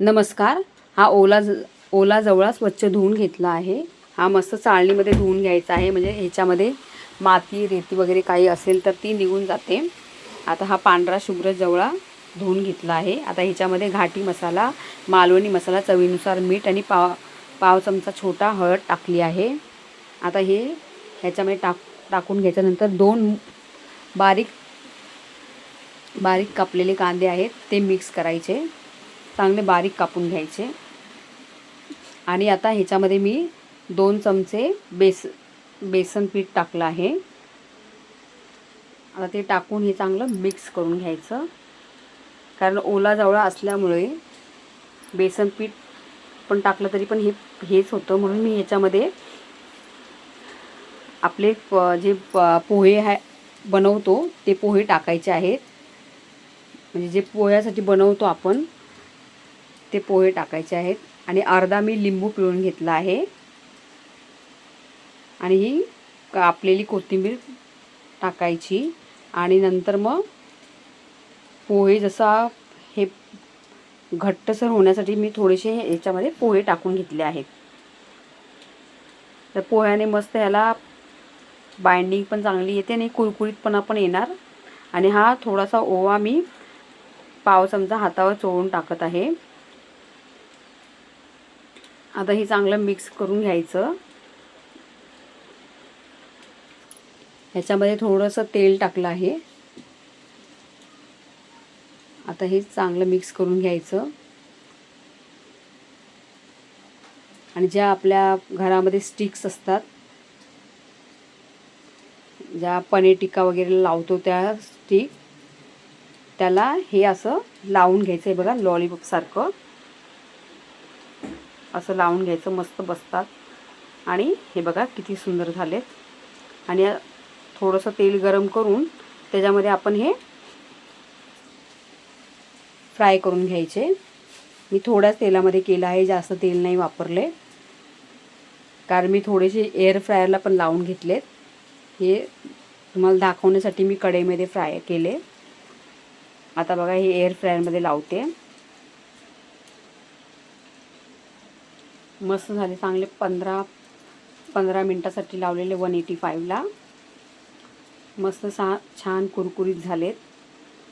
नमस्कार. हा ओला ओला जवळा स्वच्छ धुवून घेतला आहे. हा मस्त चाळणीमध्ये धुवून घ्यायचा आहे. म्हणजे ह्याच्यामध्ये माती रेती वगैरे काही असेल तर ती निघून जाते. आता हा पांढरा शुभ्र जवळा धुवून घेतला आहे. आता ह्याच्यामध्ये घाटी मसाला मालवणी मसाला चवीनुसार मीठ आणि पाव पाव चमचा छोटा हळद टाकली आहे. आता हे ह्याच्यामध्ये टाक टाकून घ्यायच्यानंतर दोन बारीक बारीक कापलेले कांदे आहेत ते मिक्स करायचे. चांगले बारीक कापून घ्यायचे. आणि आता ह्याच्यामध्ये मी दोन चमचे बेस बेसन पीठ टाकलं आहे. आता ते टाकून हे चांगलं मिक्स करून घ्यायचं. कारण ओला जवळा असल्यामुळे बेसन पीठ पण टाकलं तरी पण हे हेच होतं. म्हणून मी ह्याच्यामध्ये आपले प जे प पोहे आहे बनवतो ते पोहे टाकायचे आहेत. म्हणजे जे पोह्यासाठी बनवतो आपण ते पोहे टाकायचे आहेत. आणि अर्धा मी लिंबू पिळून घेतला आहे. आणि ही कापलेली कोथिंबीर टाकायची. आणि नंतर मग पोहे जसा हे घट्टसर होण्यासाठी मी थोडेसे याच्यामध्ये पोहे टाकून घेतले आहेत. तर पोह्याने मस्त ह्याला बाइंडिंग पण चांगली येते आणि कुरकुरीतपणा पण येणार. आणि हा थोडासा ओवा मी पाव चमचा हातावर चोळून टाकत आहे. आता हे चांगलं मिक्स करून घ्यायचं. ह्याच्यामध्ये थोडंसं तेल टाकलं आहे. आता हे चांगलं मिक्स करून घ्यायचं. आणि ज्या आपल्या घरामध्ये स्टिक्स असतात ज्या पनीर टिक्का वगैरे लावतो त्या स्टिक त्याला हे असं लावून घ्यायचं आहे बघा लॉलीपॉपसारखं असं लावून घ्यायचं मस्त बसतात. आणि हे बघा किती सुंदर झालेत. आणि थोडंसं तेल गरम करून त्याच्यामध्ये आपण हे फ्राय करून घ्यायचे. मी थोड्याच तेलामध्ये केलं आहे जास्त तेल नाही वापरले. कारण मी थोडेसे एअर फ्रायरला पण लावून घेतलेत. हे तुम्हाला दाखवण्यासाठी मी कढईमध्ये फ्राय केले. आता बघा हे एअर फ्रायरमध्ये लावते. मस्त झाले. चांगले पंधरा पंधरा मिनटासाठी लावलेले वन एटी फाईव्हला मस्त सा छान कुरकुरीत झालेत.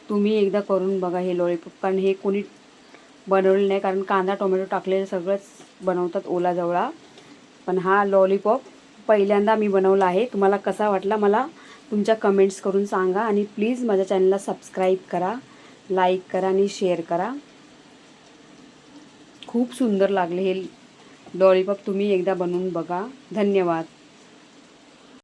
तुम्ही एकदा करून बघा हे लॉलीपॉप कारण हे कोणी बनवले नाही कारण कांदा टोमॅटो टाकलेलं सगळंच बनवतात ओला जवळा पण हा लॉलीपॉप पहिल्यांदा मी बनवला आहे. तुम्हाला कसा वाटला मला तुमच्या कमेंट्स करून सांगा आणि प्लीज माझ्या चॅनलला सबस्क्राईब करा लाईक करा आणि शेअर करा. खूप सुंदर लागले हे लॉलीपॉप तुम्ही एकदा बनवून बघा. धन्यवाद.